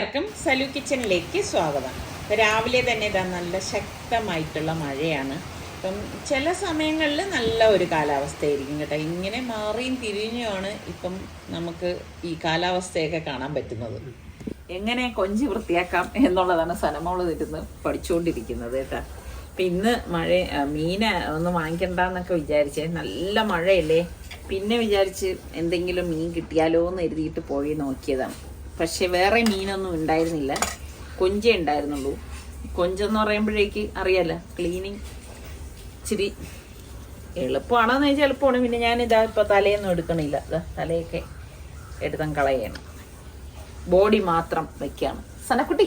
എല്ലാവർക്കും സലു കിച്ചണിലേക്ക് സ്വാഗതം. രാവിലെ തന്നെ ഇതാ നല്ല ശക്തമായിട്ടുള്ള മഴയാണ്. ഇപ്പം ചില സമയങ്ങളിൽ നല്ല ഒരു കാലാവസ്ഥയായിരിക്കും കേട്ടോ. ഇങ്ങനെ മാറിയും തിരിഞ്ഞുമാണ് ഇപ്പം നമുക്ക് ഈ കാലാവസ്ഥയൊക്കെ കാണാൻ പറ്റുന്നത്. എങ്ങനെ കൊഞ്ചി വൃത്തിയാക്കാം എന്നുള്ളതാണ് സനമോൾ ഇരുന്ന് പഠിച്ചുകൊണ്ടിരിക്കുന്നത് കേട്ടോ. അപ്പം ഇന്ന് മഴ മീന ഒന്ന് വാങ്ങിക്കണ്ടെന്നൊക്കെ വിചാരിച്ചേ. നല്ല മഴയല്ലേ? പിന്നെ വിചാരിച്ച് എന്തെങ്കിലും മീൻ കിട്ടിയാലോ എന്ന് എഴുതിയിട്ട് പോയി നോക്കിയതാണ് പക്ഷെ വേറെ മീനൊന്നും ഉണ്ടായിരുന്നില്ല. കൊഞ്ചേ ഉണ്ടായിരുന്നുള്ളൂ. കൊഞ്ചെന്ന് പറയുമ്പോഴേക്ക് അറിയാലോ ക്ലീനിങ് ഇച്ചിരി എളുപ്പമാണോന്ന് ചോദിച്ചാൽ എളുപ്പമാണ്. പിന്നെ ഞാൻ ഇതാ ഇപ്പോൾ തലയൊന്നും എടുക്കണില്ല. തലയൊക്കെ എടുത്തം കളയണം. ബോഡി മാത്രം വെക്കാണ്. സനക്കുട്ടി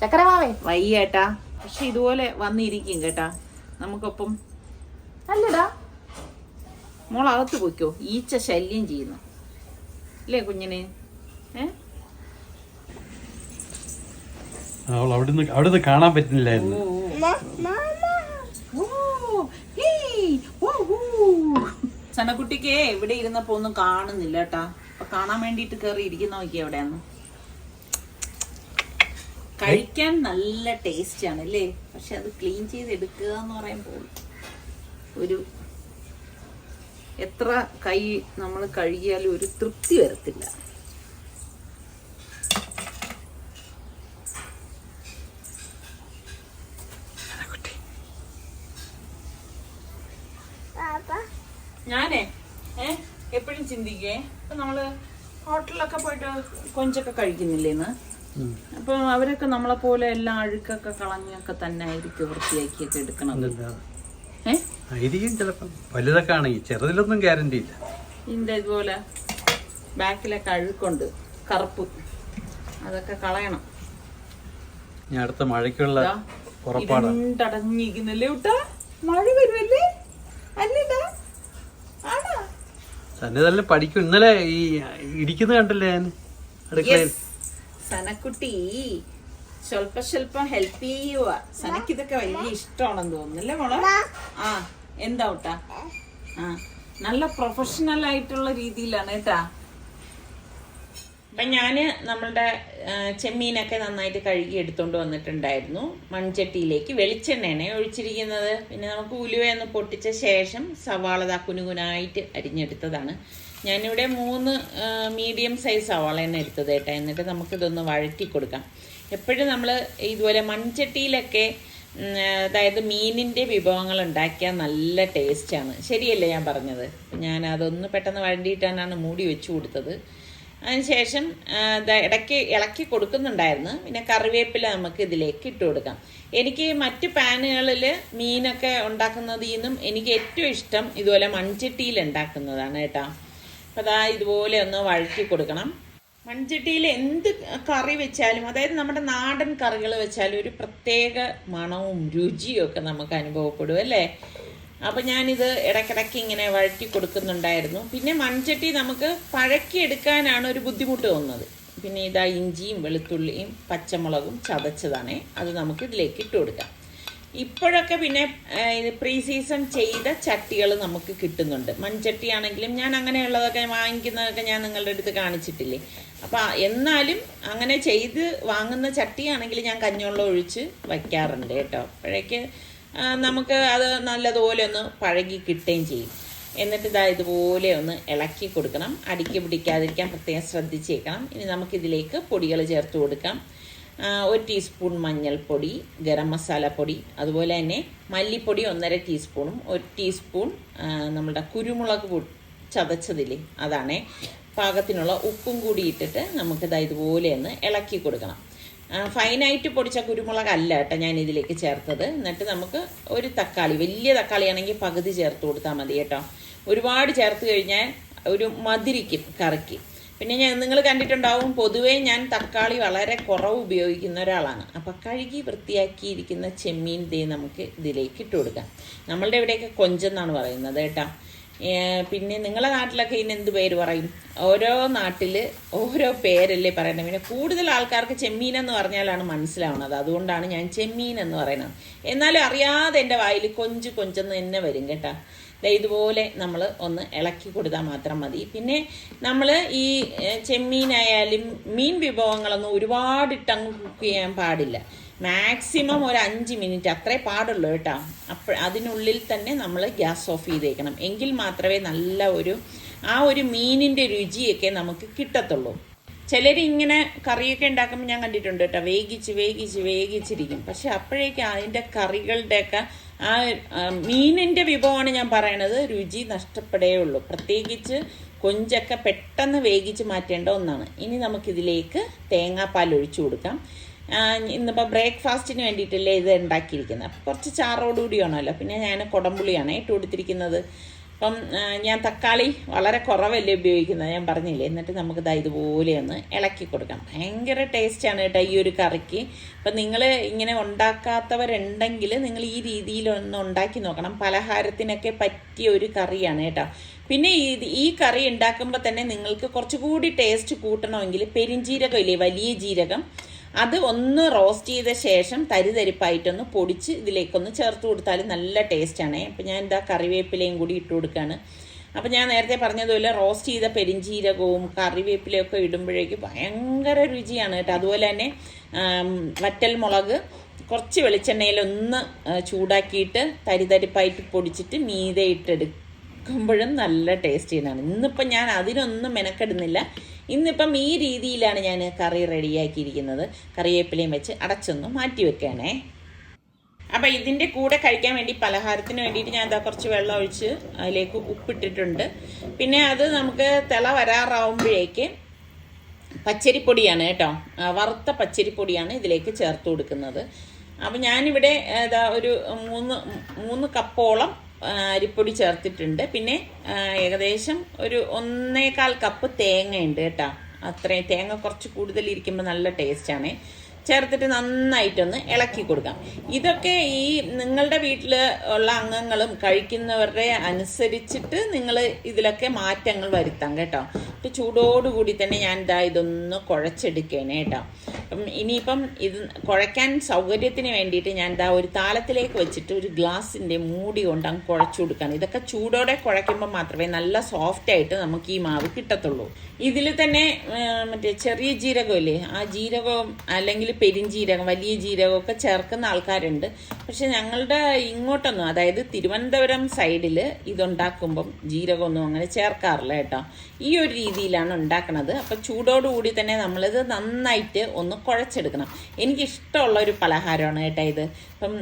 ചക്കരമാവേ. വയ്യേട്ടാ പക്ഷെ ഇതുപോലെ വന്നിരിക്കും കേട്ടാ. നമുക്കൊപ്പം അല്ലടാ. മോളകത്ത് പൊയ്ക്കോ. ഈച്ച ശല്യം ചെയ്യുന്നു. അല്ലേ കുഞ്ഞിനെ? ഏ? അവൾ അവിടുന്ന് അവിടുന്ന് കാണാൻ പറ്റുന്നില്ലായിരുന്നു. സനക്കുട്ടിക്ക് ഇവിടെ ഇരുന്നപ്പോ ഒന്നും കാണുന്നില്ല കേട്ടാ അപ്പൊ കാണാൻ വേണ്ടിട്ട് കേറി ഇരിക്കുന്ന നോക്കി എവിടെയാന്ന് കഴിക്കാൻ നല്ല ടേസ്റ്റ് ആണ് അല്ലേ? പക്ഷെ അത് ക്ലീൻ ചെയ്ത് എടുക്കുക എന്ന് പറയുമ്പോൾ ഒരു എത്ര കൈ നമ്മൾ കഴുകിയാലും ഒരു തൃപ്തി വരത്തില്ല. ഞാനേ ഏഹ് എപ്പോഴും ചിന്തിക്കേ ഇപ്പൊ നമ്മൾ ഹോട്ടലിലൊക്കെ പോയിട്ട് കൊഞ്ചൊക്കെ കഴിക്കുന്നില്ലേന്ന്? അപ്പൊ അവരൊക്കെ നമ്മളെ പോലെ എല്ലാം അഴുക്കൊക്കെ കളഞ്ഞൊക്കെ തന്നെ ആയിരിക്കും വൃത്തിയാക്കിയൊക്കെ എടുക്കണത്. ഏ? ആയിരിക്കും ചിലപ്പം. വലുതൊക്കെ ആണെങ്കിൽ ചെറുതിലൊന്നും ഗ്യാരണ്ടി ഇല്ല. ഇതിന്റെ ഇതുപോലെ ബാക്കിലൊക്കെ അഴുക്കുണ്ട് കറുപ്പ്. അതൊക്കെ കളയണം. ഇനി അടുത്ത മഴയ്ക്കുള്ള മഴ വരുമല്ലേ അല്ലേട്ടാ ആണോ തന്നെ തന്നെ പഠിക്കും. ഇന്നലെ ഈ ഇടിക്കുന്ന കണ്ടല്ലേ ഞാൻ? അടുക്കളയിൽ. സനക്കുട്ടി സ്വല്പ സ്വല്പം ഹെൽപ്പ് ചെയ്യുക സനക്കിതൊക്കെ വലിയ ഇഷ്ടമാണെന്ന് തോന്നുന്നല്ലേ മോളെ? ആ എന്താ ഊട്ടാ? ആ നല്ല പ്രൊഫഷണൽ ആയിട്ടുള്ള രീതിയിലാണ് കേട്ടാ. അപ്പം ഞാൻ നമ്മളുടെ ചെമ്മീനൊക്കെ നന്നായിട്ട് കഴുകി എടുത്തുകൊണ്ട് വന്നിട്ടുണ്ടായിരുന്നു. മൺചട്ടിയിലേക്ക് വെളിച്ചെണ്ണയാണ് ഒഴിച്ചിരിക്കുന്നത്. പിന്നെ നമുക്ക് ഉലുവയൊന്ന് പൊട്ടിച്ച ശേഷം സവാള ദാ കുനുകുനായിട്ട് അരിഞ്ഞെടുത്തതാണ്. ഞാനിവിടെ മൂന്ന് മീഡിയം സൈസ് സവാളയാണ് എടുത്തത് കേട്ടോ. എന്നിട്ട് നമുക്കിതൊന്ന് വഴറ്റി കൊടുക്കാം എപ്പോഴും നമ്മൾ ഇതുപോലെ മൺചട്ടിയിലൊക്കെ അതായത് മീനിന്റെ വിഭവങ്ങൾ ഉണ്ടാക്കിയാൽ നല്ല ടേസ്റ്റാണ്. ശരിയല്ലേ ഞാൻ പറഞ്ഞത്? ഞാൻ അതൊന്ന് പെട്ടെന്ന് വഴണ്ടിയിട്ടാണ് മൂടി വെച്ചു കൊടുത്തത്. അതിനുശേഷം ഇടയ്ക്ക് ഇളക്കി കൊടുക്കുന്നുണ്ടായിരുന്നു. പിന്നെ കറിവേപ്പില നമുക്ക് ഇതിലേക്ക് ഇട്ട് കൊടുക്കാം. എനിക്ക് മറ്റ് പാനുകളിൽ മീനൊക്കെ ഉണ്ടാക്കുന്നതിൽ നിന്നും എനിക്ക് ഏറ്റവും ഇഷ്ടം ഇതുപോലെ മൺചട്ടിയിൽ ഉണ്ടാക്കുന്നതാണ് കേട്ടോ. അപ്പോൾ അതാ ഇതുപോലെ ഒന്ന് വഴറ്റി കൊടുക്കണം. മൺചട്ടിയിൽ എന്ത് കറി വെച്ചാലും അതായത് നമ്മുടെ നാടൻ കറികൾ വെച്ചാലും ഒരു പ്രത്യേക മണവും രുചിയും ഒക്കെ നമുക്ക് അനുഭവപ്പെടും അല്ലേ? അപ്പം ഞാനിത് ഇടയ്ക്കിടയ്ക്ക് ഇങ്ങനെ വഴറ്റി കൊടുക്കുന്നുണ്ടായിരുന്നു. പിന്നെ മൺചട്ടി നമുക്ക് പഴക്കി എടുക്കാനാണ് ഒരു ബുദ്ധിമുട്ട് തോന്നുന്നത്. പിന്നെ ഇതാ ഇഞ്ചിയും വെളുത്തുള്ളിയും പച്ചമുളകും ചതച്ചതാണേ. അത് നമുക്ക് ഇതിലേക്ക് ഇട്ട് കൊടുക്കാം. ഇപ്പോഴൊക്കെ പിന്നെ പ്രീ സീസൺ ചെയ്ത ചട്ടികൾ നമുക്ക് കിട്ടുന്നുണ്ട്. മൺചട്ടി ആണെങ്കിലും ഞാൻ അങ്ങനെയുള്ളതൊക്കെ വാങ്ങിക്കുന്നതൊക്കെ ഞാൻ നിങ്ങളുടെ അടുത്ത് കാണിച്ചിട്ടില്ലേ. അപ്പം എന്നാലും അങ്ങനെ ചെയ്ത് വാങ്ങുന്ന ചട്ടിയാണെങ്കിൽ ഞാൻ കഞ്ഞുവെള്ളം ഒഴിച്ച് വയ്ക്കാറുണ്ട് കേട്ടോ. അപ്പോഴേക്ക് നമുക്ക് അത് നല്ലതുപോലെ ഒന്ന് പഴകി കിട്ടുകയും ചെയ്യും. എന്നിട്ട് ഇതാ ഇതുപോലെ ഒന്ന് ഇളക്കി കൊടുക്കണം. അടിക്ക് പിടിക്കാതിരിക്കാൻ പ്രത്യേകം ശ്രദ്ധിച്ചേക്കണം. ഇനി നമുക്കിതിലേക്ക് പൊടികൾ ചേർത്ത് കൊടുക്കാം. ഒരു ടീസ്പൂൺ മഞ്ഞൾപ്പൊടി ഗരം മസാലപ്പൊടി അതുപോലെ തന്നെ മല്ലിപ്പൊടി ഒന്നര ടീസ്പൂണും ഒരു ടീസ്പൂൺ നമ്മുടെ കുരുമുളക് ചതച്ചതില്ലേ അതാണേ. പാകത്തിനുള്ള ഉപ്പും കൂടി ഇട്ടിട്ട് നമുക്കിതാ ഇതുപോലെ ഒന്ന് ഇളക്കി കൊടുക്കണം. ഫൈനായിട്ട് പൊടിച്ച കുരുമുളക് അല്ല കേട്ടോ ഞാൻ ഇതിലേക്ക് ചേർത്തത്. എന്നിട്ട് നമുക്ക് ഒരു തക്കാളി വലിയ തക്കാളി ആണെങ്കിൽ പകുതി ചേർത്ത് കൊടുത്താൽ മതി കേട്ടോ. ഒരുപാട് ചേർത്ത് കഴിഞ്ഞാൽ ഒരു മതിരിക്ക് കറിക്ക്. പിന്നെ ഞാൻ നിങ്ങൾ കണ്ടിട്ടുണ്ടാവും പൊതുവേ ഞാൻ തക്കാളി വളരെ കുറവ് ഉപയോഗിക്കുന്ന ഒരാളാണ്. അപ്പം കഴുകി വൃത്തിയാക്കിയിരിക്കുന്ന ചെമ്മീൻ ദേ നമുക്ക് ഇതിലേക്ക് ഇട്ട് കൊടുക്കാം. നമ്മളുടെ ഇവിടെയൊക്കെ കൊഞ്ചെന്നാണ് പറയുന്നത് കേട്ടോ. പിന്നെ നിങ്ങളെ നാട്ടിലൊക്കെ ഇതിന് എന്ത് പേര് പറയും? ഓരോ നാട്ടിൽ ഓരോ പേരല്ലേ പറയുന്നത്. പിന്നെ കൂടുതൽ ആൾക്കാർക്ക് ചെമ്മീൻ എന്ന് പറഞ്ഞാലാണ് മനസ്സിലാവുന്നത്. അതുകൊണ്ടാണ് ഞാൻ ചെമ്മീൻ എന്ന് പറയുന്നത്. എന്നാലും അറിയാതെ എന്റെ വായിൽ കൊഞ്ച് കൊഞ്ചെന്ന് തന്നെ വരും കേട്ടോ. ഇതുപോലെ നമ്മൾ ഒന്ന് ഇളക്കി കൊടുത്താൽ മാത്രം മതി. പിന്നെ നമ്മൾ ഈ ചെമ്മീനായാലും മീൻ വിഭവങ്ങളൊന്നും ഒരുപാട് ഇട്ടങ്ങ് കുക്ക് ചെയ്യാൻ പാടില്ല. മാക്സിമം ഒരു അഞ്ച് മിനിറ്റ്. അത്രേ പാടുള്ളൂ കേട്ടോ. അപ്പോൾ അതിനുള്ളിൽ തന്നെ നമ്മൾ ഗ്യാസ് ഓഫ് ചെയ്തേക്കണം. എങ്കിൽ മാത്രമേ നല്ല ഒരു ആ ഒരു മീനിന്റെ രുചിയൊക്കെ നമുക്ക് കിട്ടത്തുള്ളൂ. ചിലർ ഇങ്ങനെ കറിയൊക്കെ ഉണ്ടാക്കുമ്പോൾ ഞാൻ കണ്ടിട്ടുണ്ട് കേട്ടോ. വേഗിച്ച് വേഗിച്ച് വേഗിച്ചിരിക്കും പക്ഷെ അപ്പോഴേക്കും അതിന്റെ കറികളുടെയൊക്കെ ആ മീനിന്റെ വിഭവമാണ് ഞാൻ പറയണത്. രുചി നഷ്ടപ്പെടേ ഉള്ളൂ. പ്രത്യേകിച്ച് കൊഞ്ചൊക്കെ പെട്ടെന്ന് വേഗിച്ച് മാറ്റേണ്ട ഒന്നാണ്. ഇനി നമുക്കിതിലേക്ക് തേങ്ങാപ്പാൽ ഒഴിച്ചു കൊടുക്കാം. ഇന്നിപ്പോൾ ബ്രേക്ക്ഫാസ്റ്റിന് വേണ്ടിയിട്ടല്ലേ ഇത് ഉണ്ടാക്കിയിരിക്കുന്നത്. അപ്പം കുറച്ച് ചാറോടുകൂടി വേണമല്ലോ. പിന്നെ ഞാൻ കുടംപുളിയാണ് ഇട്ട് കൊടുത്തിരിക്കുന്നത്. അപ്പം ഞാൻ തക്കാളി വളരെ കുറവല്ലേ ഉപയോഗിക്കുന്നത്. ഞാൻ പറഞ്ഞില്ലേ എന്നിട്ട് നമുക്ക് ഇതാ ഇതുപോലെ ഒന്ന് ഇളക്കി കൊടുക്കാം. ഭയങ്കര ടേസ്റ്റാണ് കേട്ടോ ഈ ഒരു കറിക്ക്. അപ്പം നിങ്ങൾ ഇങ്ങനെ ഉണ്ടാക്കാത്തവരുണ്ടെങ്കിൽ നിങ്ങൾ ഈ രീതിയിലൊന്ന് ഉണ്ടാക്കി നോക്കണം. പലഹാരത്തിനൊക്കെ പറ്റിയ ഒരു കറിയാണ് കേട്ടോ. പിന്നെ ഈ ഈ കറി ഉണ്ടാക്കുമ്പോൾ തന്നെ നിങ്ങൾക്ക് കുറച്ചുകൂടി ടേസ്റ്റ് കൂട്ടണമെങ്കിൽ പെരിഞ്ജീരകം ഇല്ലേ വലിയ ജീരകം അത് ഒന്ന് റോസ്റ്റ് ചെയ്ത ശേഷം തരിതരിപ്പായിട്ടൊന്ന് പൊടിച്ച് ഇതിലേക്കൊന്ന് ചേർത്ത് കൊടുത്താൽ നല്ല ടേസ്റ്റാണ്. അപ്പം ഞാൻ എന്താ കറിവേപ്പിലയും കൂടി ഇട്ട് കൊടുക്കുകയാണ് അപ്പം ഞാൻ നേരത്തെ പറഞ്ഞതുപോലെ റോസ്റ്റ് ചെയ്ത പെരിഞ്ചീരകവും കറിവേപ്പിലയൊക്കെ ഇടുമ്പോഴേക്ക് ഭയങ്കര രുചിയാണ് കേട്ടോ. അതുപോലെ തന്നെ വറ്റൽ മുളക് കുറച്ച് വെളിച്ചെണ്ണയിലൊന്ന് ചൂടാക്കിയിട്ട് തരിതരിപ്പായിട്ട് പൊടിച്ചിട്ട് മീതെ ഇട്ടെടുക്കുമ്പോഴും നല്ല ടേസ്റ്റ് ചെയ്യുന്നതാണ് ഇന്നിപ്പം ഞാൻ അതിനൊന്നും മെനക്കെടുന്നില്ല. ഇന്നിപ്പം ഈ രീതിയിലാണ് ഞാൻ കറി റെഡിയാക്കിയിരിക്കുന്നത്. കറിവേപ്പിലയും വെച്ച് അടച്ചൊന്ന് മാറ്റി വെക്കണേ. അപ്പം ഇതിന്റെ കൂടെ കഴിക്കാൻ വേണ്ടി പലഹാരത്തിന് വേണ്ടിയിട്ട് ഞാൻ എന്താ കുറച്ച് വെള്ളം ഒഴിച്ച് അതിലേക്ക് ഉപ്പിട്ടിട്ടുണ്ട്. പിന്നെ അത് നമുക്ക് തിള വരാറാവുമ്പോഴേക്ക് പച്ചരിപ്പൊടിയാണ് കേട്ടോ. വറുത്ത പച്ചരിപ്പൊടിയാണ് ഇതിലേക്ക് ചേർത്ത് കൊടുക്കുന്നത്. അപ്പം ഞാനിവിടെ ഏതാ ഒരു മൂന്ന് മൂന്ന് കപ്പോളം അരിപ്പൊടി ചേർത്തിട്ടുണ്ട്. പിന്നെ ഏകദേശം ഒരു ഒന്നേകാൽ കപ്പ് തേങ്ങയുണ്ട് കേട്ടോ. അത്രയും തേങ്ങ കുറച്ച് കൂടുതൽ ഇരിക്കുമ്പോൾ നല്ല ടേസ്റ്റാണ്. ചേർത്തിട്ട് നന്നായിട്ടൊന്ന് ഇളക്കി കൊടുക്കാം. ഇതൊക്കെ ഈ നിങ്ങളുടെ വീട്ടിൽ ഉള്ള അംഗങ്ങളും കഴിക്കുന്നവരുടെ അനുസരിച്ചിട്ട് നിങ്ങൾ ഇതിലൊക്കെ മാറ്റങ്ങൾ വരുത്താം കേട്ടോ. ചൂടോടുകൂടി തന്നെ ഞാൻ ഇതാ ഇതൊന്ന് കുഴച്ചെടുക്കേനെ കേട്ടോ. അപ്പം ഇനിയിപ്പം ഇത് കുഴയ്ക്കാൻ സൗകര്യത്തിന് വേണ്ടിയിട്ട് ഞാൻ ഇതാ ഒരു താലത്തിലേക്ക് വെച്ചിട്ട് ഒരു ഗ്ലാസിന്റെ മൂടി കൊണ്ട് അങ്ങ് കുഴച്ചു കൊടുക്കുകയാണ് ഇതൊക്കെ ചൂടോടെ കുഴയ്ക്കുമ്പോൾ മാത്രമേ നല്ല സോഫ്റ്റ് ആയിട്ട് നമുക്ക് ഈ മാവ് കിട്ടത്തുള്ളൂ. ഇതിൽ തന്നെ മറ്റേ ചെറിയ ജീരകമില്ലേ ആ ജീരകവും അല്ലെങ്കിൽ പെരിഞ്ജീരകം വലിയ ജീരകമൊക്കെ ചേർക്കുന്ന ആൾക്കാരുണ്ട്. പക്ഷെ ഞങ്ങളുടെ ഇങ്ങോട്ടൊന്നും അതായത് തിരുവനന്തപുരം സൈഡിൽ ഇതുണ്ടാക്കുമ്പം ജീരകമൊന്നും അങ്ങനെ ചേർക്കാറില്ല കേട്ടോ. ഈ ഒരു രീതിയിലാണ് ഉണ്ടാക്കുന്നത് അപ്പം ചൂടോടുകൂടി തന്നെ നമ്മളിത് നന്നായിട്ട് ഒന്ന് കുഴച്ചെടുക്കണം. എനിക്കിഷ്ടമുള്ള ഒരു പലഹാരമാണ് കേട്ടോ ഇത്. ഇപ്പം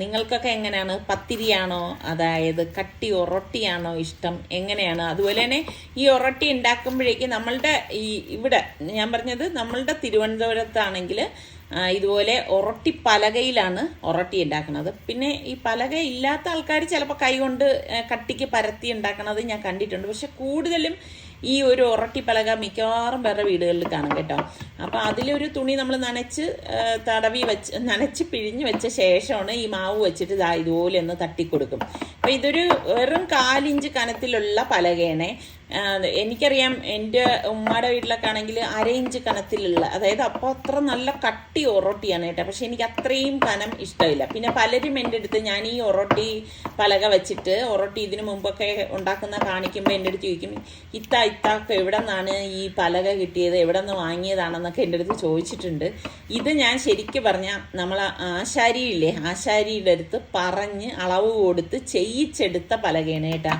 നിങ്ങൾക്കൊക്കെ എങ്ങനെയാണ്? പത്തിരിയാണോ? അതായത് കട്ടി ഒറൊട്ടിയാണോ ഇഷ്ടം? എങ്ങനെയാണ്? അതുപോലെ തന്നെ ഈ ഒറട്ടി ഉണ്ടാക്കുമ്പോഴേക്ക് നമ്മളുടെ ഈ ഇവിടെ ഞാൻ പറഞ്ഞത് നമ്മളുടെ തിരുവനന്തപുരത്താണെങ്കിൽ ഇതുപോലെ ഒറട്ടി പലകയിലാണ് ഒറട്ടി ഉണ്ടാക്കുന്നത്. പിന്നെ ഈ പലക ഇല്ലാത്ത ആൾക്കാർ ചിലപ്പോൾ കൈകൊണ്ട് കട്ടിക്ക് പരത്തി ഉണ്ടാക്കുന്നത് ഞാൻ കണ്ടിട്ടുണ്ട്. പക്ഷെ കൂടുതലും ഈ ഒരു ഉറട്ടി പലക മിക്കവാറും വേറെ വീടുകളിൽ കാണും കേട്ടോ. അപ്പോൾ അതിലൊരു തുണി നമ്മൾ നനച്ച് തടവി വെച്ച് നനച്ച് പിഴിഞ്ഞ് വെച്ച ശേഷമാണ് ഈ മാവ് വെച്ചിട്ട് ഇതാ ഇതുപോലെ ഒന്ന് തട്ടിക്കൊടുക്കും. അപ്പോൾ ഇതൊരു വെറും കാലിഞ്ച് കനത്തിലുള്ള പലകയാണ്. എനിക്കറിയാം എന്റെ ഉമ്മയുടെ വീട്ടിലൊക്കെ ആണെങ്കിൽ അര ഇഞ്ച് കനത്തിലുള്ള അതായത് അപ്പോൾ അത്ര നല്ല കട്ടി ഒറോട്ടിയാണ് കേട്ടോ. പക്ഷെ എനിക്ക് അത്രയും കനം ഇഷ്ടമില്ല. പിന്നെ പലരും എന്റെ അടുത്ത് ഞാൻ ഈ ഒറോട്ടി പലക വെച്ചിട്ട് ഒറോട്ടി ഇതിനു മുമ്പൊക്കെ ഉണ്ടാക്കുന്ന കാണിക്കുമ്പോൾ എന്റെ അടുത്ത് ചോദിക്കും ഇത്ത ഇത്തൊക്കെ എവിടെ നിന്നാണ് ഈ പലക കിട്ടിയത്? എവിടെ നിന്ന് വാങ്ങിയതാണെന്നൊക്കെ എന്റെ അടുത്ത് ചോദിച്ചിട്ടുണ്ട്. ഇത് ഞാൻ ശരിക്കും പറഞ്ഞാൽ നമ്മൾ ആശാരിയില്ലേ ആശാരിയുടെ അടുത്ത് പറഞ്ഞ് അളവ് കൊടുത്ത് ചെയ്യിച്ചെടുത്ത പലകയാണ് കേട്ടാ.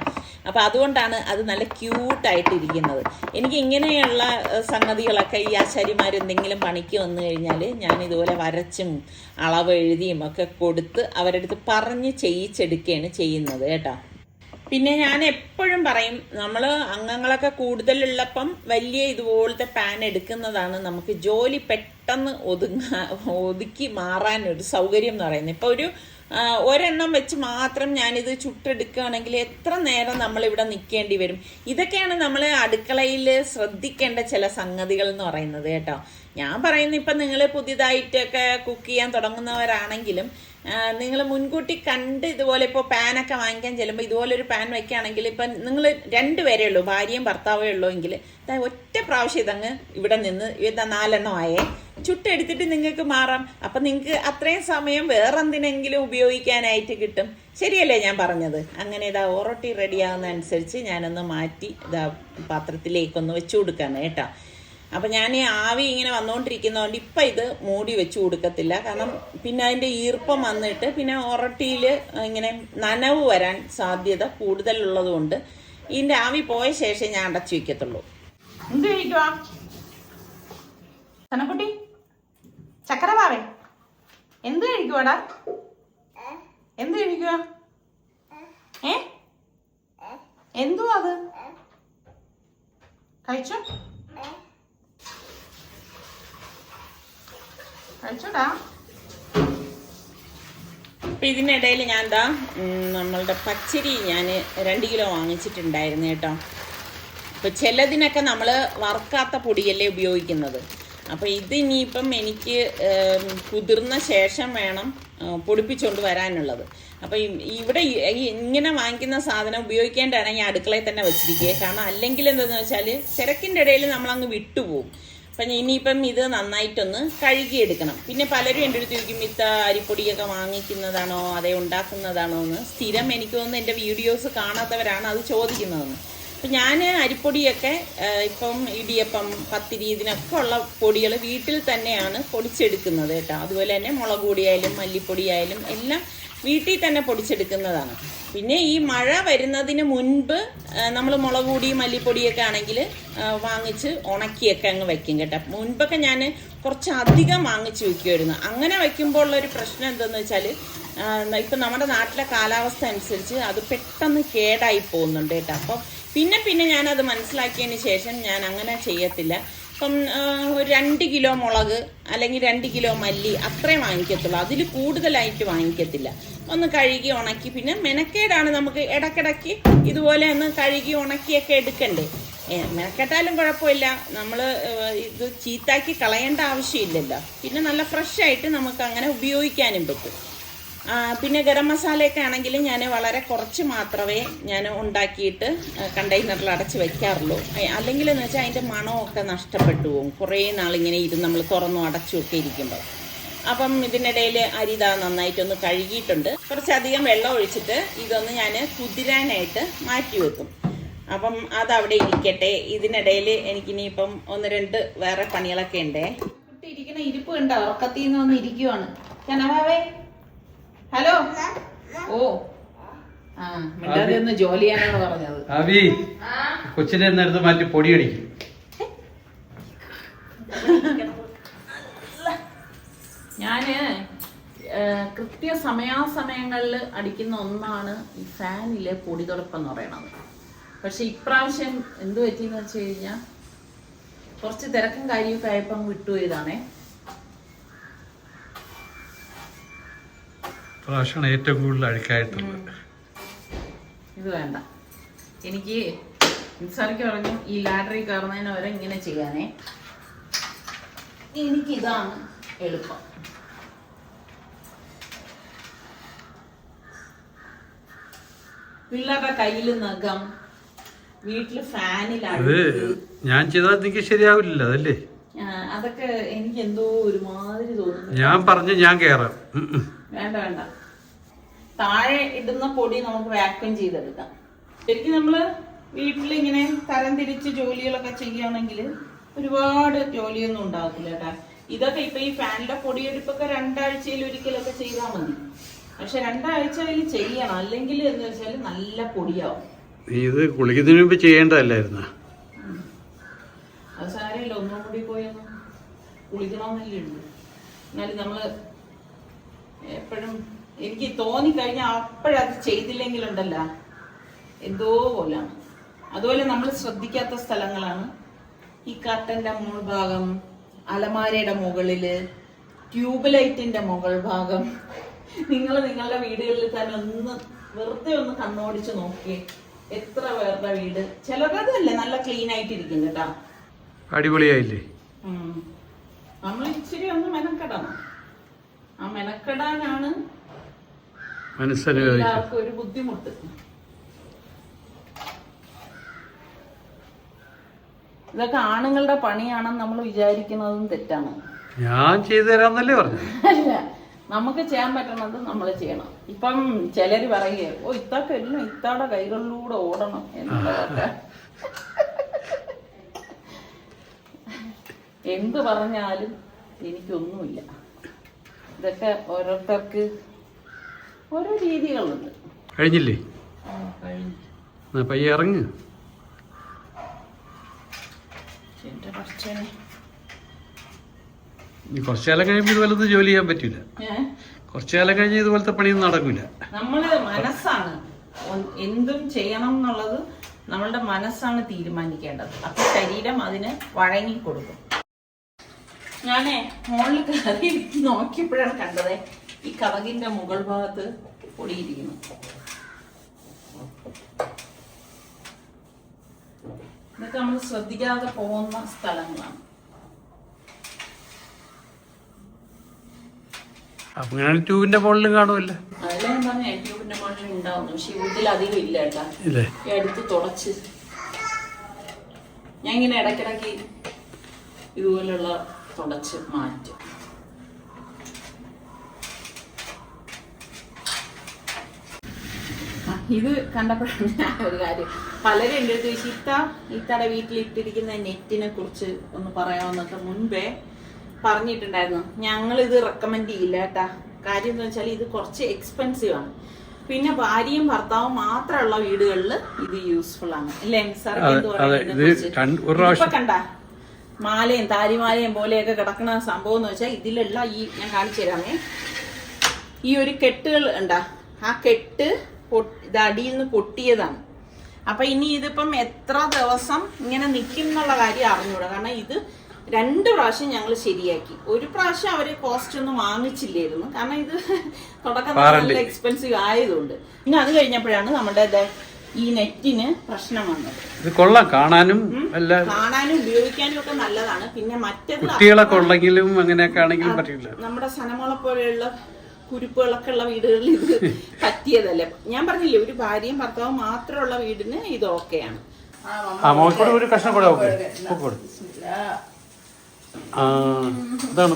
അപ്പോൾ അതുകൊണ്ടാണ് അത് നല്ല ക്യൂട്ടായിട്ടിരിക്കുന്നത്. എനിക്ക് ഇങ്ങനെയുള്ള സംഗതികളൊക്കെ ഈ ആശാരിമാർ എന്തെങ്കിലും പണിക്ക് വന്നു കഴിഞ്ഞാൽ ഞാൻ ഇതുപോലെ വരച്ചും അളവ് എഴുതിയും ഒക്കെ കൊടുത്ത് അവരുടെ അടുത്ത് പറഞ്ഞ് ചെയ്യിച്ചെടുക്കുകയാണ് ചെയ്യുന്നത് കേട്ടോ. പിന്നെ ഞാൻ എപ്പോഴും പറയും നമ്മൾ അംഗങ്ങളൊക്കെ കൂടുതലുള്ളപ്പം വലിയ ഇതുപോലത്തെ പാൻ എടുക്കുന്നതാണ് നമുക്ക് ജോലി പെട്ടെന്ന് ഒതുങ്ങാ ഒതുക്കി മാറാനൊരു സൗകര്യം എന്ന് പറയുന്നത്. ഇപ്പോൾ ഒരു ഒരെണ്ണം വെച്ച് മാത്രം ഞാനിത് ചുട്ടെടുക്കുകയാണെങ്കിൽ എത്ര നേരം നമ്മൾ ഇവിടെ നിൽക്കേണ്ടി വരും? ഇതൊക്കെയാണ് നമ്മൾ അടുക്കളയിൽ ശ്രദ്ധിക്കേണ്ട ചില സംഗതികൾ എന്ന് പറയുന്നത് കേട്ടോ. ഞാൻ പറയുന്ന ഇപ്പം നിങ്ങൾ പുതിയതായിട്ടൊക്കെ കുക്ക് ചെയ്യാൻ തുടങ്ങുന്നവരാണെങ്കിലും നിങ്ങൾ മുൻകൂട്ടി കണ്ട് ഇതുപോലെ ഇപ്പോൾ പാനൊക്കെ വാങ്ങിക്കാൻ ചെല്ലുമ്പോൾ ഇതുപോലെ ഒരു പാൻ വെക്കുകയാണെങ്കിൽ ഇപ്പം നിങ്ങൾ രണ്ടുപേരേ ഉള്ളൂ ഭാര്യയും ഭർത്താവേ ഉള്ളൂ എങ്കിൽ ഒറ്റ പ്രാവശ്യം ഇതങ്ങ് ഇവിടെ നിന്ന് ഇതാ നാലെണ്ണം ആയേ. ചുട്ടെടുത്തിട്ട് നിങ്ങൾക്ക് മാറാം. അപ്പൊ നിങ്ങൾക്ക് അത്രയും സമയം വേറെന്തിനെങ്കിലും ഉപയോഗിക്കാനായിട്ട് കിട്ടും. ശരിയല്ലേ ഞാൻ പറഞ്ഞത്? അങ്ങനെ ഇതാ ഒറൊട്ടി റെഡിയാകുന്ന അനുസരിച്ച് ഞാനൊന്ന് മാറ്റി ഇതാ പാത്രത്തിലേക്കൊന്ന് വെച്ചു കൊടുക്കാണ് കേട്ടോ. അപ്പൊ ഞാൻ ഈ ആവി ഇങ്ങനെ വന്നുകൊണ്ടിരിക്കുന്നതുകൊണ്ട് ഇപ്പം ഇത് മൂടി വെച്ച് കൊടുക്കത്തില്ല. കാരണം പിന്നെ അതിന്റെ ഈർപ്പം വന്നിട്ട് പിന്നെ ഒറട്ടിയിൽ ഇങ്ങനെ നനവ് വരാൻ സാധ്യത കൂടുതലുള്ളതുകൊണ്ട് ഇതിന്റെ ആവി പോയ ശേഷം ഞാൻ അടച്ചു വെക്കത്തുള്ളൂ. എന്ത് കഴിക്കുവാ? സനക്കുട്ടി ചക്കര പാവേ എന്ത് കഴിക്കുവാടാ? എന്ത് കഴിക്കുക ഏ? എന്തുവാ അത്? കഴിച്ചോ? കഴിച്ചോടാ. അപ്പൊ ഇതിനിടയിൽ ഞാൻ എന്താ നമ്മളുടെ പച്ചരി ഞാൻ രണ്ട് കിലോ വാങ്ങിച്ചിട്ടുണ്ടായിരുന്നു കേട്ടോ. അപ്പൊ ചിലതിനൊക്കെ നമ്മൾ വറുക്കാത്ത പൊടിയല്ലേ ഉപയോഗിക്കുന്നത്. അപ്പൊ ഇത് ഇനിയിപ്പം എനിക്ക് കുതിർന്ന ശേഷം വേണം പൊടിപ്പിച്ചുകൊണ്ട് വരാനുള്ളത്. അപ്പൊ ഇവിടെ ഇങ്ങനെ വാങ്ങിക്കുന്ന സാധനം ഉപയോഗിക്കേണ്ടതാണ് ഞാൻ അടുക്കളയിൽ തന്നെ വെച്ചിരിക്കുക കാരണം അല്ലെങ്കിൽ എന്താന്ന് വെച്ചാൽ തിരക്കിന്റെ ഇടയിൽ നമ്മളങ്ങ് വിട്ടുപോകും. അപ്പം ഇനിയിപ്പം ഇത് നന്നായിട്ടൊന്ന് കഴുകിയെടുക്കണം. പിന്നെ പലരും എന്റെ അടുത്ത് ചോദിക്കും ഇത്ത അരിപ്പൊടിയൊക്കെ വാങ്ങിക്കുന്നതാണോ? അതേ ഉണ്ടാക്കുന്നതാണോ? എന്ന്. സ്ഥിരം എനിക്ക് തോന്നുന്നു എന്റെ വീഡിയോസ് കാണാത്തവരാണ് അത് ചോദിക്കുന്നതെന്ന്. അപ്പം ഞാൻ അരിപ്പൊടിയൊക്കെ ഇപ്പം ഇടിയപ്പം പത്തിരി ഇതിനൊക്കെ ഉള്ള പൊടികൾ വീട്ടിൽ തന്നെയാണ് പൊടിച്ചെടുക്കുന്നത് കേട്ടോ. അതുപോലെ തന്നെ മുളക് പൊടിയായാലും മല്ലിപ്പൊടിയായാലും എല്ലാം വീട്ടിൽ തന്നെ പൊടിച്ചെടുക്കുന്നതാണ്. പിന്നെ ഈ മഴ വരുന്നതിന് മുൻപ് നമ്മൾ മുളക് പൊടി മല്ലിപ്പൊടിയൊക്കെ ആണെങ്കിൽ വാങ്ങിച്ച് ഉണക്കിയൊക്കെ അങ്ങ് വെക്കും കേട്ടോ. മുൻപൊക്കെ ഞാൻ കുറച്ച് അധികം വാങ്ങിച്ച് വെക്കുമായിരുന്നു അങ്ങനെ വെക്കുമ്പോൾ ഉള്ളൊരു പ്രശ്നം എന്തെന്ന് വെച്ചാൽ ഇപ്പം നമ്മുടെ നാട്ടിലെ കാലാവസ്ഥ അനുസരിച്ച് അത് പെട്ടെന്ന് കേടായി പോകുന്നുണ്ട് കേട്ടോ. അപ്പം പിന്നെ പിന്നെ ഞാനത് മനസ്സിലാക്കിയതിന് ശേഷം ഞാൻ അങ്ങനെ ചെയ്യത്തില്ല. ഇപ്പം ഒരു രണ്ട് കിലോ മുളക് അല്ലെങ്കിൽ രണ്ട് കിലോ മല്ലി അത്രയും വാങ്ങിക്കത്തുള്ളൂ. അതിൽ കൂടുതലായിട്ട് വാങ്ങിക്കത്തില്ല. ഒന്ന് കഴുകി ഉണക്കി പിന്നെ മെനക്കേടാണ് നമുക്ക് ഇടക്കിടയ്ക്ക് ഇതുപോലെ ഒന്ന് കഴുകി ഉണക്കിയൊക്കെ എടുക്കണ്ടേ. മെനക്കെട്ടാലും കുഴപ്പമില്ല. നമ്മൾ ഇത് ചീത്താക്കി കളയേണ്ട ആവശ്യമില്ലല്ലോ. പിന്നെ നല്ല ഫ്രഷ് ആയിട്ട് നമുക്ക് അങ്ങനെ ഉപയോഗിക്കാനും പറ്റും. പിന്നെ ഗരം മസാലയൊക്കെ ആണെങ്കിൽ ഞാൻ വളരെ കുറച്ച് മാത്രമേ ഞാൻ ഉണ്ടാക്കിയിട്ട് കണ്ടെയ്നറിൽ അടച്ച് വെക്കാറുള്ളൂ. അല്ലെങ്കിൽ എന്ന് വെച്ചാൽ അതിന്റെ മണമൊക്കെ നഷ്ടപ്പെട്ടു പോകും. കുറേ നാളിങ്ങനെ ഇരുന്ന് നമ്മൾ തുറന്നു അടച്ചും ഒക്കെ ഇരിക്കുമ്പോൾ. അപ്പം ഇതിനിടയിൽ അരിത നന്നായിട്ടൊന്ന് കഴുകിയിട്ടുണ്ട്. കുറച്ചധികം വെള്ളം ഒഴിച്ചിട്ട് ഇതൊന്ന് ഞാൻ കുതിരാനായിട്ട് മാറ്റി വെക്കും. അപ്പം അതവിടെ ഇരിക്കട്ടെ. ഇതിനിടയിൽ എനിക്കിനിയിപ്പം ഒന്ന് രണ്ട് വേറെ പണികളൊക്കെ ഉണ്ടേ. ഇരിക്കുന്ന ഇരിപ്പ് കണ്ടോ? ഉറക്കത്തിൽ നിന്ന് വന്ന് ഇരിക്കുവാണ്. കനവാവേ ഹലോ? ഓ. ആ മിണ്ടാതെ ഒന്ന് ജോലി ചെയ്യാനാണ് പറഞ്ഞത്. അബി കൊച്ചിനെ നേരത്തെ മാറ്റി പൊടി അടിക്കും. ഞാൻ കൃത്യ സമയാസമയങ്ങളിൽ അടിക്കുന്ന ഒന്നാണ് ഈ ഫാനിലെ പൊടി എന്ന് പറയണത്. പക്ഷെ ഇപ്രാവശ്യം എന്ത് പറ്റിയെന്ന് വെച്ച് കഴിഞ്ഞാൽ കുറച്ച് തിരക്കും കാര്യമൊക്കെ ആയപ്പോൾ വിട്ടു വിട്ടുപോയതാണേ പ്രാവശ്യമാണ് ഏറ്റവും കൂടുതൽ അഴുക്കായിട്ടുള്ളത്. ഇത് വേണ്ട. എനിക്ക് നിസ്സാരിക്ക് പറഞ്ഞു ഈ ലാറ്ററി കയറുന്നതിന് വരെ ഇങ്ങനെ ചെയ്യാനേ. എനിക്കിതാണ് എളുപ്പം. പിള്ളേരുടെ കയ്യിൽ നഖം വീട്ടിൽ ഫാനിലാണ് ഞാൻ ചെയ്താൽ എനിക്ക് ശരിയാവില്ല അതല്ലേ? അതൊക്കെ എനിക്ക് എന്തോ ഒരുമാതിരി തോന്നുന്നു. ഞാൻ പറഞ്ഞു ഞാൻ ഉം. വേണ്ട വേണ്ട. താഴെ ഇടുന്ന പൊടി നമുക്ക് വാക്വം ചെയ്തെടുക്കാം. ശരിക്കും വീട്ടിൽ വീട്ടിലിങ്ങനെ തരം തിരിച്ച് ജോലികളൊക്കെ ചെയ്യുകയാണെങ്കിൽ ഒരുപാട് ജോലിയൊന്നും ഉണ്ടാകത്തില്ല കേട്ടാ. ഇതൊക്കെ ഇപ്പൊ ഈ ഫാനിലെ പൊടിയെടുപ്പൊക്കെ രണ്ടാഴ്ചയിൽ ഒരിക്കലൊക്കെ ചെയ്താൽ മതി. പക്ഷെ രണ്ടാഴ്ചയിൽ ചെയ്യണം. അല്ലെങ്കിൽ എന്ന് വെച്ചാൽ നല്ല പൊടിയാവും. ഇത് കുളിക്കുന്നതിന് മുമ്പ് ചെയ്യേണ്ടതല്ലായിരുന്നു? അത് സാരമില്ല. ഒന്നും കൂടി പോയി ഒന്ന് കുളിക്കണമെന്നല്ലേ ഉള്ളൂ. എന്നാലും നമ്മൾ എപ്പോഴും എനിക്ക് തോന്നിക്കഴിഞ്ഞാൽ അപ്പോഴത് ചെയ്തില്ലെങ്കിലുണ്ടല്ല. എന്തോ പോലാണ്. അതുപോലെ നമ്മൾ ശ്രദ്ധിക്കാത്ത സ്ഥലങ്ങളാണ്. ഈ കർട്ടന്റെ മുൾഭാഗം അലമാരയുടെ മുകളിൽ ട്യൂബ് ലൈറ്റിന്റെ മുകൾ ഭാഗം. നിങ്ങൾ നിങ്ങളുടെ വീടുകളിൽ തന്നെ ഒന്ന് വെറുതെ ഒന്ന് കണ്ണോടിച്ച് നോക്കിയേ എത്ര പേരുടെ വീട്. ചിലരതല്ലേ നല്ല ക്ലീൻ ആയിട്ടിരിക്കും കേട്ടാ. അടിപൊളിയായില്ലേ. നമ്മൾ ഇച്ചിരി ഒന്ന് മെനക്കെടണം. ആ മെനക്കെടാനാണ് ഒരു ബുദ്ധിമുട്ട്. ഇതൊക്കെ ആണുങ്ങളുടെ പണിയാണെന്ന് നമ്മൾ വിചാരിക്കുന്നതും തെറ്റാണ്. ഞാൻ ചെയ്തു തരാന്നല്ലേ പറഞ്ഞു അല്ല നമുക്ക് ചെയ്യാൻ പറ്റണത് നമ്മൾ ചെയ്യണം. ഇപ്പം ചിലര് പറയുക ഓ ഇത്താക്ക് എല്ലാം ഇത്താടെ കൈകളിലൂടെ ഓടണം. എന്നുള്ളതൊക്കെ എന്ത് പറഞ്ഞാലും എനിക്കൊന്നുമില്ല. ഇതൊക്കെ ഓരോരുത്തർക്ക് ഓരോ രീതികളുണ്ട്. കഴിഞ്ഞില്ലേ? പയ്യെ ഇറങ്ങ്. കുറച്ചു കാലം കഴിയുമ്പോൾ ഇതുപോലത്തെ ജോലി ചെയ്യാൻ പറ്റൂല? കുറച്ചു കാലം കഴിഞ്ഞ് ഇതുപോലത്തെ പണിയൊന്നും നടക്കൂല. നമ്മൾ മനസ്സാണ്. എന്തും ചെയ്യണം എന്നുള്ളത് നമ്മളുടെ മനസ്സാണ് തീരുമാനിക്കേണ്ടത്. അപ്പൊ ശരീരം അതിന് വഴങ്ങി കൊടുക്കും ഞാനേ മോളിൽ കയറി നോക്കിയപ്പോഴാണ് കണ്ടത്. ഈ കഥകിന്റെ മുകൾ ഭാഗത്ത് പൊടിയിരിക്കുന്നു. ഇതൊക്കെ നമ്മൾ ശ്രദ്ധിക്കാതെ പോകുന്ന സ്ഥലങ്ങളാണ്. അങ്ങനെ ട്യൂബിന്റെ മുകളിലും കാണുമല്ലേ? അതിലെ ഞാൻ പറഞ്ഞ യൂട്യൂബിന്റെ മുകളിൽ ഉണ്ടാവുന്നു. പക്ഷെ വീട്ടിൽ അധികം ഇല്ല കേട്ടാ. ഈ എടുത്ത് തുടച്ച്. ഞാൻ ഇങ്ങനെ ഇടയ്ക്കിടയ്ക്ക് ഇതുപോലുള്ള തുടച്ച് മാറ്റും ആ, ഇത് കണ്ടപ്പോഴാണ് ഞാൻ ഒരു കാര്യം. പലരും എന്റെ അടുത്ത് ചോദിച്ചു ഇത്ത ഇത്തയുടെ വീട്ടിൽ ഇട്ടിരിക്കുന്ന നെറ്റിനെ കുറിച്ച് ഒന്ന് പറയാമെന്നൊക്കെ മുൻപേ പറഞ്ഞിട്ടുണ്ടായിരുന്നു. ഞങ്ങൾ ഇത് റെക്കമെൻഡ് ചെയ്യില്ല കേട്ടാ. കാര്യം എന്ന് വെച്ചാൽ ഇത് കുറച്ച് എക്സ്പെൻസീവ് ആണ്. പിന്നെ ഭാര്യയും ഭർത്താവും മാത്രമുള്ള വീടുകളിൽ ഇത് യൂസ്ഫുൾ ആണ്. അല്ലേ? സാർ കണ്ട മാലയും താരിമാലയും പോലെയൊക്കെ കിടക്കുന്ന സംഭവം എന്ന് വെച്ചാൽ ഇതിലുള്ള ഈ ഞാൻ കാണിച്ചു തരാമേ. ഈ ഒരു കെട്ടുകൾ ഉണ്ടാ ആ കെട്ട് ഇത് അടിയിൽ നിന്ന് പൊട്ടിയതാണ്. അപ്പൊ ഇനി ഇതിപ്പം എത്ര ദിവസം ഇങ്ങനെ നിൽക്കും എന്നുള്ള കാര്യം അറിഞ്ഞൂടാ. കാരണം ഇത് രണ്ട് പ്രാവശ്യം ഞങ്ങൾ ശരിയാക്കി. ഒരു പ്രാവശ്യം അവർ കോസ്റ്റ് ഒന്നും വാങ്ങിച്ചില്ലായിരുന്നു. കാരണം ഇത് തുടക്കം നല്ല എക്സ്പെൻസീവ് ആയതുകൊണ്ട്. പിന്നെ അത് കഴിഞ്ഞപ്പോഴാണ് നമ്മുടെ ഈ നെറ്റിന് പ്രശ്നം വന്നത്. ഇത് കൊള്ളാം. കാണാനും കാണാനും ഉപയോഗിക്കാനും ഒക്കെ നല്ലതാണ്. പിന്നെ മറ്റേ കുട്ടികളൊക്കെ ഉള്ളെങ്കിലും അങ്ങനെയൊക്കെ ആണെങ്കിലും പറ്റില്ല. നമ്മുടെ സനമോളെ പോലെയുള്ള കുരുപ്പുകളൊക്കെ ഉള്ള വീടുകളിൽ ഇത് പറ്റിയതല്ലേ? ഞാൻ പറഞ്ഞില്ലേ ഒരു ഭാര്യയും ഭർത്താവും മാത്രമുള്ള വീടിന് ഇത് ഓക്കെയാണ്. ഒരു കഷ്ണം കൂടെ ഓക്കെ.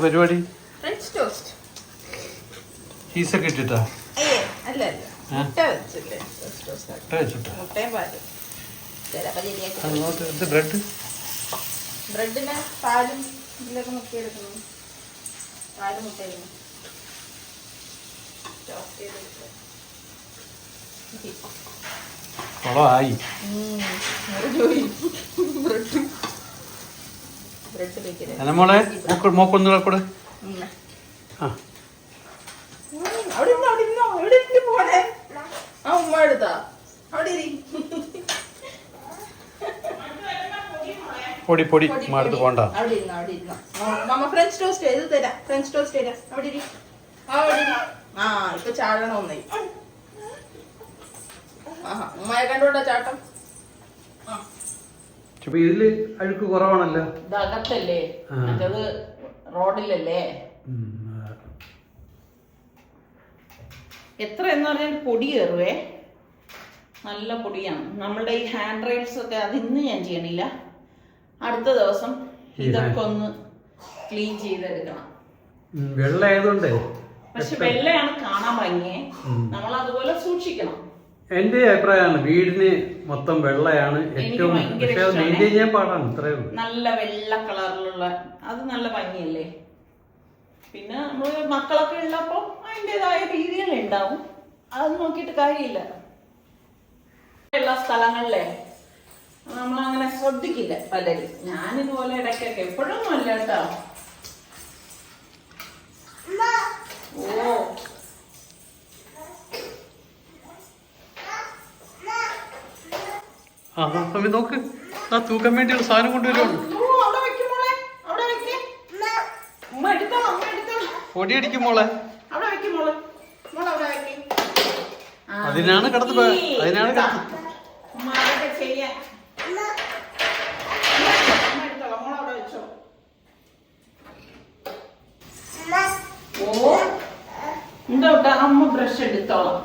പരിപാടി. ചീസൊക്കെ ഇട്ടിട്ടാ? ബ്രെഡ് ബ്രെഡിന് പാലും. ഇതിലൊക്കെ മുക്കിയെടുക്കുന്നു പാലും മുട്ടയും വെക്കരുത് മോളെ മോക്ക് മോക്കൊന്നുകൂടെ കൂടെ എവിടെ? ആ ഉമ്മ എടുത്താ അവിടെ. പൊടി പൊടി മാടത്ത് പൊടി. പോണ്ട അവിടെ ഇരുന്നോ, അവിടെ ഫ്രഞ്ച് ടോസ്റ്റ് ചെയ്ത് തരാം ഫ്രഞ്ച് ടോസ്റ്റ് തരാം അവിടെ ഇരി. അവിടെ ഇരി. ആ ഇപ്പൊ ചാടണം ഒന്നേ. ആഹാ ഉമ്മയെ കണ്ടോട്ടാ ചാട്ടം? അപ്പൊ ഇതിൽ അഴുക്ക് കുറവാണല്ലോ. ഇത് അകത്തല്ലേ? മറ്റത് റോഡിലല്ലേ? എത്ര എന്ന് പറഞ്ഞാൽ പൊടി കയറുവേ. നല്ല പൊടിയാണ്. നമ്മളുടെ ഈ ഹാൻഡ് റൈൽസ് ഒക്കെ അത് ഇന്ന് ഞാൻ ചെയ്യണില്ല. അടുത്ത ദിവസം ഇതൊക്കെ ഒന്ന് ക്ലീൻ ചെയ്തെടുക്കണം. ഉം, വെള്ളം ആയതുകൊണ്ട് പക്ഷെ വെള്ളയാണ് കാണാൻ ഭംഗിയെ നമ്മൾ അതുപോലെ സൂക്ഷിക്കണം. എന്റെ അഭിപ്രായമാണ് വീടിന് മൊത്തം വെള്ളയാണ് ഏറ്റവും പക്ഷെ മെയിന്റെയിൻ ചെയ്യാൻ പാടാണ് ഇത്രയേ ഉള്ളൂ. നല്ല വെള്ള കളറിലുള്ള അത് നല്ല ഭംഗിയല്ലേ? പിന്നെ നമ്മൾ മക്കളൊക്കെ ഉള്ളപ്പോൾ അതിന്റെതായ രീതികൾ ഉണ്ടാവും. അത് നോക്കിയിട്ട് കാര്യമില്ല. ഉള്ള സ്ഥലങ്ങളിലെ നമ്മളങ്ങനെ ശ്രദ്ധിക്കില്ല പലരും. ഞാനിതുപോലെ ഇടയ്ക്കൊക്കെ എപ്പോഴൊന്നും അല്ല കേട്ടോ. ആ നോക്ക്. ആ തൂക്കാൻ വേണ്ടിയുള്ള സാധനം അവിടെ വെക്ക് മോളെ. അവിടെ വെക്ക്. അതിനാണ് എടുത്തോ അമ്മ എടുത്തോ പൊടി അടിക്കും മോളെ അവിടെ വെക്ക് മോൾ മോൾ അവിടെ വെക്ക് ആ, അതിനാണ് കിടന്ന് പ- ഈ, അതിനാണ് ഇതാ. കിടന്ന് ഉമ്മ അതൊക്കെ ചെയ്യാൻ അമ്മ എടുത്തോളാം, മോൾ അവിടെ വെച്ചോ. ഓ എന്തോട്ടാ അമ്മ ബ്രഷ് എടുത്തോളാം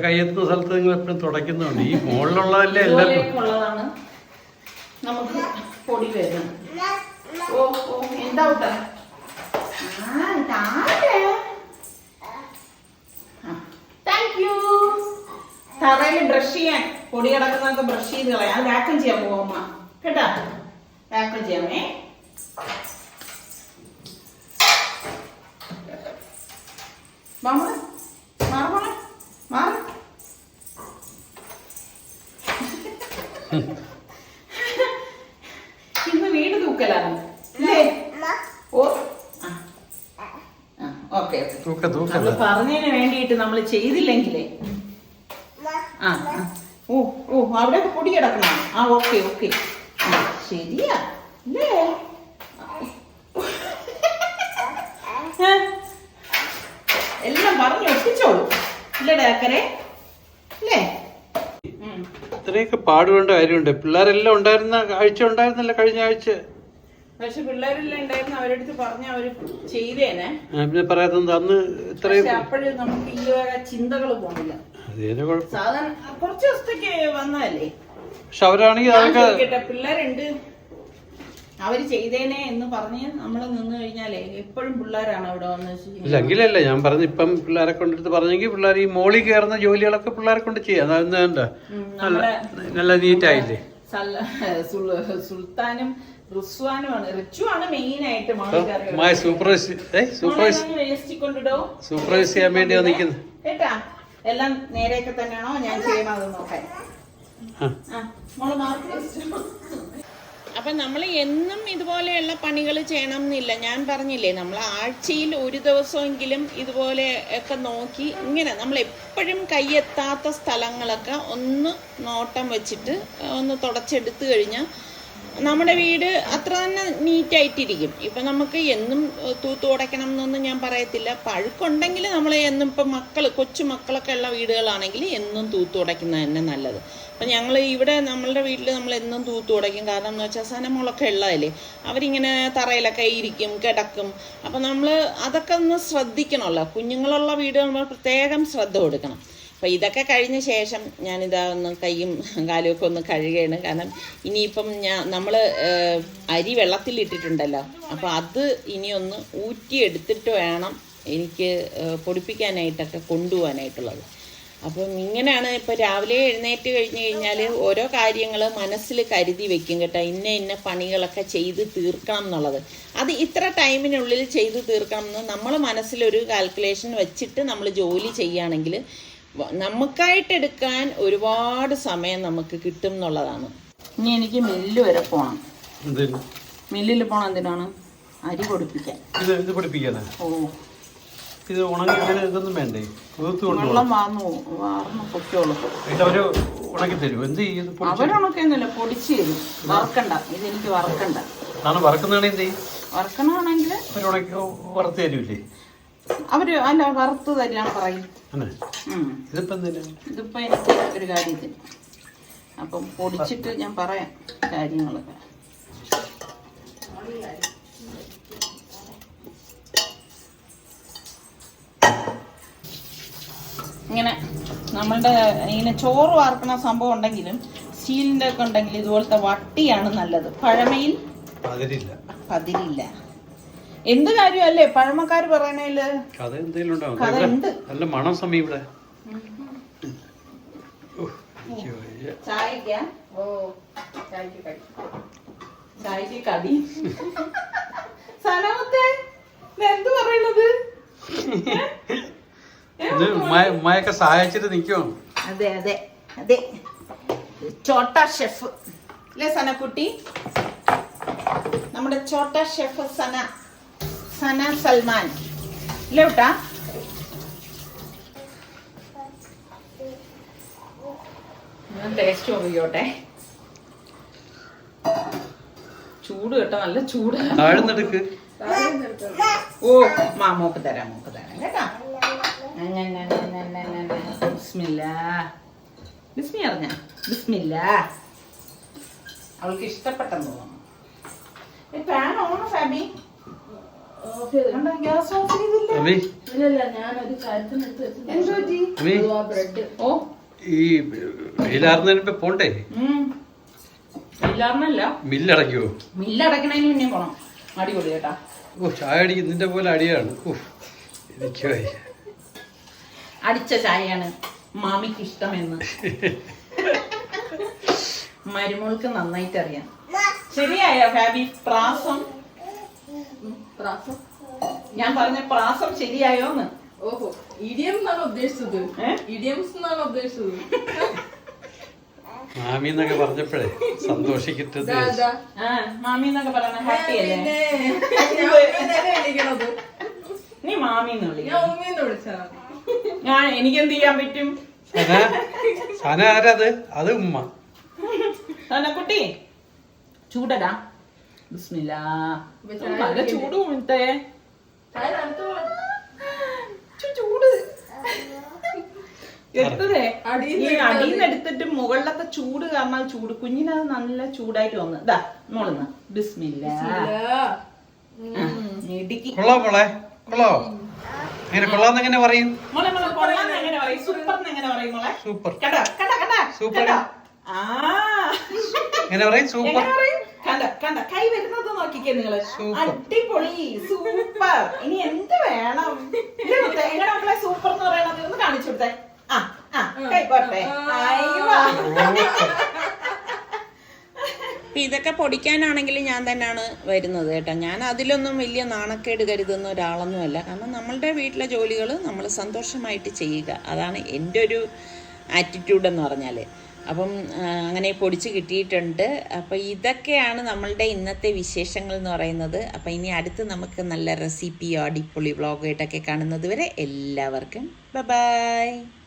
അവിടെയൊക്കെ കയ്യെത്തുന്ന സ്ഥലത്ത് നിങ്ങൾ എപ്പോഴും തുടയ്ക്കുന്നുണ്ട്. ഈ മുകളിലുള്ളതല്ലേ എല്ലാവർക്കും? നമുക്ക് പൊടി വരുന്നത്. ഓ ഓ എന്താ. തറയിൽ ബ്രഷ് ചെയ്യാൻ പൊടി കിടക്കുന്നതൊക്കെ ബ്രഷ് ചെയ്ത് കളയാം. അത് വാക്കം ചെയ്യാൻ പോവാ കേട്ടാ? വാക്കം ചെയ്യാമേ. മാമ? ഇന്ന് വീട് തൂക്കലാണ്. അല്ലേ? ഓ ഓക്കെ തൂക്കല്ല പറഞ്ഞതിന് വേണ്ടിയിട്ട് നമ്മൾ ചെയ്തില്ലെങ്കിലേ. ആ. ഓ ഓ അവിടെ പൊടി കിടക്കണം? ആ ഓക്കെ ഓക്കെ. ശരിയാ അല്ലേ ഏ? എല്ലാം പറഞ്ഞു ഒപ്പിച്ചോളൂ ഇല്ലടേ അക്കരെ അല്ലേ ഉം. ഇത്രയൊക്കെ പാടുകൊണ്ട് കാര്യമുണ്ട്. പിള്ളേരെല്ലാം ഉണ്ടായിരുന്ന ആഴ്ച ഉണ്ടായിരുന്നല്ലോ കഴിഞ്ഞ ആഴ്ച. പക്ഷെ പിള്ളേരെല്ലാം ഉണ്ടായിരുന്നു. അവരടുത്ത് പറഞ്ഞ അവർ ചെയ്തേനെ. പിന്നെ പറയാത്തത് അന്ന് ഇത്രയും പക്ഷെ അപ്പോഴും നമുക്ക് ഈ വക ചിന്തകൾ പോണില്ല. അതേനെ കുഴപ്പം. സാധാരണ കുറച്ച് ദിവസത്തേക്ക് വന്നതല്ലേ? പക്ഷെ അവരാണെങ്കിൽ അതൊക്കെ പിള്ളേരുണ്ട്. അവർ ചെയ്തേനെ എന്ന് പറഞ്ഞ് നമ്മൾ നിന്ന് കഴിഞ്ഞാലേ എപ്പോഴും പിള്ളേരാണ് അവിടെ വന്ന് ചെയ്യുന്നത്. ഇല്ല ഞാൻ പറഞ്ഞു ഇപ്പം പിള്ളേരെ കൊണ്ടെടുത്ത് പറഞ്ഞെങ്കിൽ പിള്ളേർ ഈ മോളി കയറുന്ന ജോലികളൊക്കെ പിള്ളേരെ കൊണ്ട് ചെയ്യാം. അതെന്താ നല്ല നീറ്റായില്ലേ? സുൽത്താനും റിസ്വാനുമാണ് റിച്ചുവാണ് മെയിൻ ആയിട്ട് മോളിൽ മായ സൂപ്പർവൈസ് ഏ സൂപ്പർവൈസ്. വേസ്റ്റ് കൊണ്ടിടോ സൂപ്പർവൈസ് ചെയ്യാൻ വേണ്ടി വന്നിരിക്കുന്നു. കേട്ടാ? എല്ലാം നേരെയൊക്കെ തന്നെയാണോ? ഞാൻ ചെയ്യണത് നോക്കാൻ മോൾ മാർക്ക് അപ്പം നമ്മൾ എന്നും ഇതുപോലെയുള്ള പണികൾ ചെയ്യണം എന്നില്ല ഞാൻ പറഞ്ഞില്ലേ നമ്മൾ ആഴ്ചയിൽ ഒരു ദിവസമെങ്കിലും ഇതുപോലെ ഒക്കെ നോക്കി ഇങ്ങനെ നമ്മൾ എപ്പോഴും കൈയെത്താത്ത സ്ഥലങ്ങളൊക്കെ ഒന്ന് നോട്ടം വെച്ചിട്ട് ഒന്ന് തുടച്ചെടുത്തു കഴിഞ്ഞാൽ നമ്മുടെ വീട് അത്ര തന്നെ നീറ്റായിട്ടിരിക്കും. ഇപ്പം നമുക്ക് എന്നും തൂത്ത് ഉടയ്ക്കണം എന്നൊന്നും ഞാൻ പറയത്തില്ല. പഴുക്കുണ്ടെങ്കിൽ നമ്മൾ എന്നും ഇപ്പം മക്കൾ കൊച്ചു മക്കളൊക്കെ ഉള്ള വീടുകളാണെങ്കിൽ എന്നും തൂത്ത് ഉടയ്ക്കുന്നത് തന്നെ നല്ലത്. അപ്പം ഞങ്ങൾ ഇവിടെ നമ്മളുടെ വീട്ടിൽ നമ്മൾ എന്നും തൂത്ത് ഉടയ്ക്കും കാരണം എന്ന് വെച്ചാൽ സനമുളൊക്കെ ഉള്ളതല്ലേ. അവരിങ്ങനെ തറയിലൊക്കെ ഇരിക്കും കിടക്കും. അപ്പം നമ്മൾ അതൊക്കെ ഒന്ന് ശ്രദ്ധിക്കണമല്ലോ. കുഞ്ഞുങ്ങളുള്ള വീടുകൾ നമ്മൾ പ്രത്യേകം ശ്രദ്ധ കൊടുക്കണം. അപ്പോൾ ഇതൊക്കെ കഴിഞ്ഞ ശേഷം ഞാനിതാ ഒന്ന് കൈയും കാലും ഒക്കെ ഒന്ന് കഴുകുകയാണ് കാരണം ഇനിയിപ്പം ഞാൻ നമ്മൾ അരി വെള്ളത്തിൽ ഇട്ടിട്ടുണ്ടല്ലോ അപ്പോൾ അത് ഇനിയൊന്ന് ഊറ്റിയെടുത്തിട്ട് വേണം എനിക്ക് പൊടിപ്പിക്കാനായിട്ടൊക്കെ കൊണ്ടുപോകാനായിട്ടുള്ളത്. അപ്പം ഇങ്ങനെയാണ് ഇപ്പോൾ രാവിലെ എഴുന്നേറ്റ് കഴിഞ്ഞ് കഴിഞ്ഞാൽ ഓരോ കാര്യങ്ങൾ മനസ്സിൽ കരുതി വെക്കും കേട്ടോ. ഇന്ന ഇന്ന പണികളൊക്കെ ചെയ്ത് തീർക്കണം എന്നുള്ളത്. അത് ഇത്ര ടൈമിനുള്ളിൽ ചെയ്ത് തീർക്കണം എന്ന് നമ്മൾ മനസ്സിലൊരു കാൽക്കുലേഷൻ വെച്ചിട്ട് നമ്മൾ ജോലി ചെയ്യുകയാണെങ്കിൽ നമുക്കായിട്ട് എടുക്കാൻ ഒരുപാട് സമയം നമുക്ക് കിട്ടും എന്നുള്ളതാണ്. ഇനി എനിക്ക് മില്ല് വരെ പോണം. എന്തിന്? മില്ലിൽ പോണം എന്തിനാണ്? അരി പൊടിപ്പിക്കാൻ. ഓ. ഇത് ഉണങ്ങി ഇതൊന്നും വേണ്ടേ? വെള്ളം വാർന്നു വാർന്നു പൊക്കോളൂ ഉണക്കി തരും. എന്ത് ചെയ്യും? പൊടിച്ച് അവരുണക്കൊന്നുമില്ല പൊടിച്ച് തരും. വറക്കണ്ട. ഇതെനിക്ക് വറക്കണ്ട. വറക്കുന്നതാണെങ്കിൽ വറുത്ത് അവർ അല്ല വറുത്ത് തരാൻ പറയും. ഇതിപ്പോ എനിക്ക് ഒരു കാര്യത്തിൽ അപ്പം പൊടിച്ചിട്ട് ഞാൻ പറയാം കാര്യങ്ങളൊക്കെ ഇങ്ങനെ നമ്മളുടെ ഇങ്ങനെ ചോറ് വാർക്കണ സംഭവം ഉണ്ടെങ്കിലും സ്റ്റീലിന്റെ ഒക്കെ ഉണ്ടെങ്കിൽ ഇതുപോലത്തെ വട്ടിയാണ് നല്ലത്. പഴമയിൽ പതിരില്ല എന്ത് കാര്യമല്ലേ? പഴമക്കാർ പറയണേൽ? കഥ എന്തെങ്കിലും ഉണ്ടാവും കഥ ഉണ്ട്. നല്ല മണം സമയം ഇവിടെ. ചായക്ക ഓ ചായക്ക് കടി. ചായക്ക് കടി. സനമത്തെ എന്ത് പറയണത്? ഇത് ഉമ്മ- ഉമ്മയൊക്കെ സഹായിച്ചിട്ട് നിക്കോ? അതെ അതെ അതെ. ചോട്ട ഷെഫ്. അല്ലേ സനക്കുട്ടി? നമ്മുടെ ചോട്ട ഷെഫ് സന. സന സൽമാൻ. ഇല്ലേ കേട്ടാ? ടേസ്റ്റ് നോക്കിക്കോട്ടെ. ചൂട് കേട്ടോ നല്ല ചൂട്. ഓ മാ മോക്ക് തരാം മോക്ക് തരാം കേട്ടാ. ബിസ്മില്ല. ബിസ്മി അറിഞ്ഞ? ബിസ്മില്ല. അവൾക്ക് ഇഷ്ടപ്പെട്ടെന്ന് തോന്നുന്നു. ഫാൻ ഓണോ ഫാബി? ഗ്യാസ് ഓഫ് ചെയ്തില്ല? ഇല്ലല്ല ഞാനൊരു കാര്യത്തിന് ബ്രെഡ്. ഓ. ഈ വെയിലാറുന്നതിന് ഇപ്പൊ പോണ്ടേ? മില്ലടയ്ക്കുവോ? മില്ലടക്കണതിന് മുന്നേ പോണം. അടിപൊളി കേട്ടാ. ഓ ചായ അടിക്കും നിന്റെ പോലെ അടിയാണ്. എനിക്ക്. അടിച്ച ചായയാണ് മാമിക്ക് ഇഷ്ടമെന്ന്. മരുമോൾക്ക് നന്നായിട്ട് അറിയാം ശരിയായോ ഫാബി പ്രാസം? പ്രാസം ഞാൻ പറഞ്ഞ പ്രാസം ശരിയായോന്ന് ഓഹോ ഇഡിയം എന്നാണ് ഉദ്ദേശിച്ചത്? ഇഡിയംസ് എന്നാണ് ഉദ്ദേശിച്ചത്. മാമി എന്നൊക്കെ പറഞ്ഞപ്പോഴേ സന്തോഷിക്കട്ടെ മാമി എന്നൊക്കെ പറയുന്ന ഹാപ്പി അല്ലേ? നീ മാമി എന്ന് ഞാൻ വിളിക്കാം വിളിച്ചാ. ഞാൻ എനിക്ക് എന്ത് ചെയ്യാൻ പറ്റും? സന ആരാത്? അത് ഉമ്മ. കുട്ടി ചൂടടാ. ബിസ്മില്ലാ. നല്ല ചൂട് മുട്ടേ ചായ ചൂട്. എടുത്തതേ. അടിയിൽ ഈ അടിയിൽ എടുത്തിട്ട് മുകളിലത്തെ ചൂട് കാരണം ചൂട്. കുഞ്ഞിനത് നല്ല ചൂടായിട്ട് വന്ന്. ഇതാ മോളിന്ന്. ബിസ്മില്ല. ഇടുക്കി കൊള്ളാം മോളെ. കൊള്ളാവോ അങ്ങനെ കൊള്ളാന്ന് എങ്ങനെ പറയും? സൂപ്പർ എങ്ങനെ പറയും? മോളെ? സൂപ്പർ. കണ്ട? കണ്ട? കണ്ട? സൂപ്പർ. ആ. എങ്ങനെ പറയും? സൂപ്പർ. എങ്ങനെ പറയും? കണ്ട കണ്ട കൈ വരുന്നത് നോക്കിക്കേ നിങ്ങൾ. സൂപ്പർ. അടിപൊളി സൂപ്പർ. ഇനി എന്ത് വേണം? എങ്ങനെ മക്കളെ സൂപ്പർ എന്ന് പറയണത് ഒന്ന് കാണിച്ചു കൊടുത്തേ. ആ ആ കൈ പോട്ടെ. ഇതൊക്കെ പൊടിക്കാനാണെങ്കിൽ ഞാൻ തന്നെയാണ് വരുന്നത് കേട്ടോ. ഞാൻ അതിലൊന്നും വലിയ നാണക്കേട് കരുതുന്ന ഒരാളൊന്നുമല്ല. കാരണം നമ്മളുടെ വീട്ടിലെ ജോലികൾ നമ്മൾ സന്തോഷമായിട്ട് ചെയ്യുക. അതാണ് എന്റെ ഒരു ആറ്റിറ്റ്യൂഡ് എന്ന് പറഞ്ഞാൽ അപ്പം അങ്ങനെ പൊടിച്ച് കിട്ടിയിട്ടുണ്ട്. അപ്പോൾ ഇതൊക്കെയാണ് നമ്മളുടെ ഇന്നത്തെ വിശേഷങ്ങൾ എന്ന് പറയുന്നത്. അപ്പോൾ ഇനി അടുത്ത് നമുക്ക് നല്ല റെസിപ്പിയോ അടിപൊളി വ്ളോഗായിട്ടൊക്കെ കാണുന്നത് വരെ എല്ലാവർക്കും ബ ബായ്